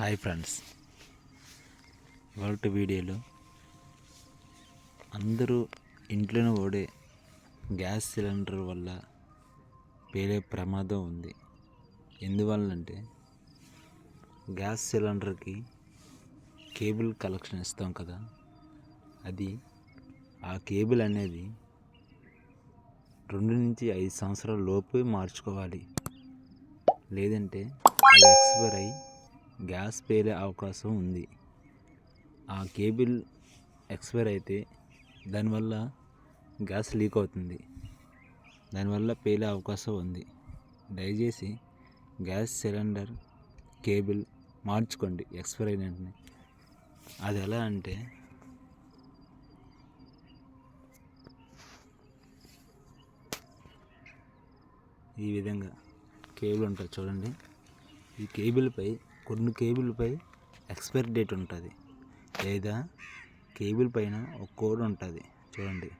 Hi friends. ఇవాళ వీడియోలో అందరూ ఇంట్లోనే ఓడే గ్యాస్ సిలిండర్ వల్ల పేలే ప్రమాదం ఉంది. ఎందువల్లంటే గ్యాస్ సిలిండర్కి కేబుల్ కలెక్షన్ ఇస్తాం కదా అది ఆ కేబుల్ అనేది రెండు నుంచి ఐదు సంవత్సరాల లోపు మార్చుకోవాలి. లేదంటే అది ఎక్స్పైర్ అయ్యి గ్యాస్ పేలే అవకాశం ఉంది. ఆ కేబుల్ ఎక్స్పైర్ అయితే దానివల్ల గ్యాస్ లీక్ అవుతుంది. దానివల్ల పేలే అవకాశం ఉంది. దయచేసి గ్యాస్ సిలిండర్ కేబుల్ మార్చుకోండి ఎక్స్పైర్ అయిన వెంటనే. అది ఎలా అంటే ఈ విధంగా కేబుల్ ఉంటుంది చూడండి. ఈ కేబుల్పై కొన్ని కేబుల్పై ఎక్స్పైరీ డేట్ ఉంటుంది. లేదా కేబుల్ పైన ఒక కోడ్ ఉంటుంది. చూడండి.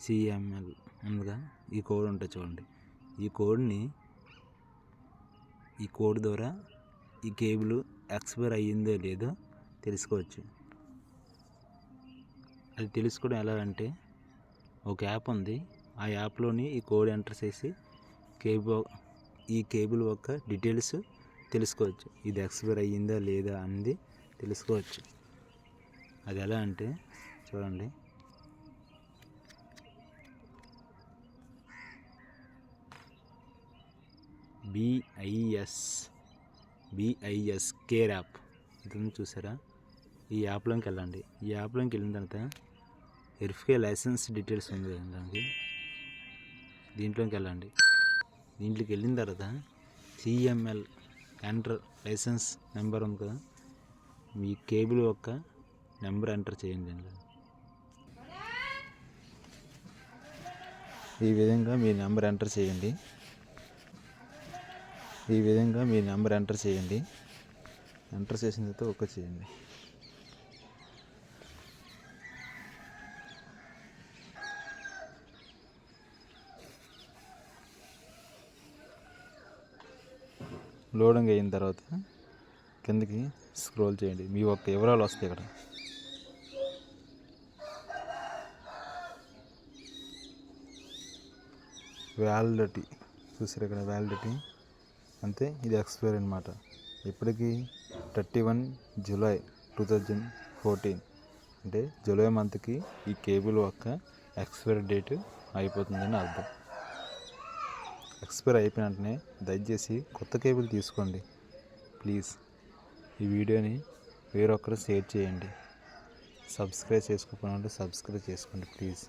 సిఎంఎల్ ఉందిగా? ఈ కోడ్ ఉంటుంది చూడండి. ఈ కోడ్ని ఈ కోడ్ ద్వారా ఈ కేబుల్ ఎక్స్పైర్ అయ్యిందో లేదో తెలుసుకోవచ్చు. అది తెలుసుకోవడం ఎలా అంటే ఒక యాప్ ఉంది. ఆ యాప్లోని ఈ కోడ్ ఎంటర్ చేసి కేబుల్ ఈ కేబుల్ యొక్క డీటెయిల్స్ తెలుసుకోవచ్చు. ఇది ఎక్స్పైర్ అయ్యిందా లేదా అనేది తెలుసుకోవచ్చు. అది ఎలా అంటే చూడండి. బిఐఎస్ బిఐఎస్ కేర్ యాప్ ఇది చూసారా? ఈ యాప్లోకి వెళ్ళండి. ఈ యాప్లోకి వెళ్ళిన తర్వాత వెరిఫై లైసెన్స్ డీటెయిల్స్ ఉంది దానికి దీంట్లోకి వెళ్ళండి. దీంట్లోకి వెళ్ళిన తర్వాత సిఎంఎల్ ఎంటర్ లైసెన్స్ నెంబర్ ఉంది కదా మీ కేబుల్ యొక్క నెంబర్ ఎంటర్ చేయండి దీంట్లో ఈ విధంగా మీ నెంబర్ ఎంటర్ చేయండి. ఈ విధంగా మీ నెంబర్ ఎంటర్ చేయండి. ఎంటర్ చేసిన తర్వాత ఒక్క చేయండి. లోడింగ్ అయిన తర్వాత కిందకి స్క్రోల్ చేయండి. మీ ఒక్క వివరాలు వస్తాయి ఇక్కడ. వ్యాలిడిటీ చూసారు ఇక్కడ వ్యాలిడిటీ అంతే ఇది ఎక్స్పైర్ అనమాట ఇప్పటికీ thirty one July two thousand fourteen అంటే జూలై మంత్కి ఈ కేబుల్ యొక్క ఎక్స్పైరీ డేట్ అయిపోతుందని అర్థం. ఎక్స్పైర్ అయిపోయిన వెంటనే దయచేసి కొత్త కేబుల్ తీసుకోండి. ప్లీజ్ ఈ వీడియోని వేరొకరు షేర్ చేయండి. సబ్స్క్రైబ్ చేసుకోకుండా సబ్స్క్రైబ్ చేసుకోండి ప్లీజ్.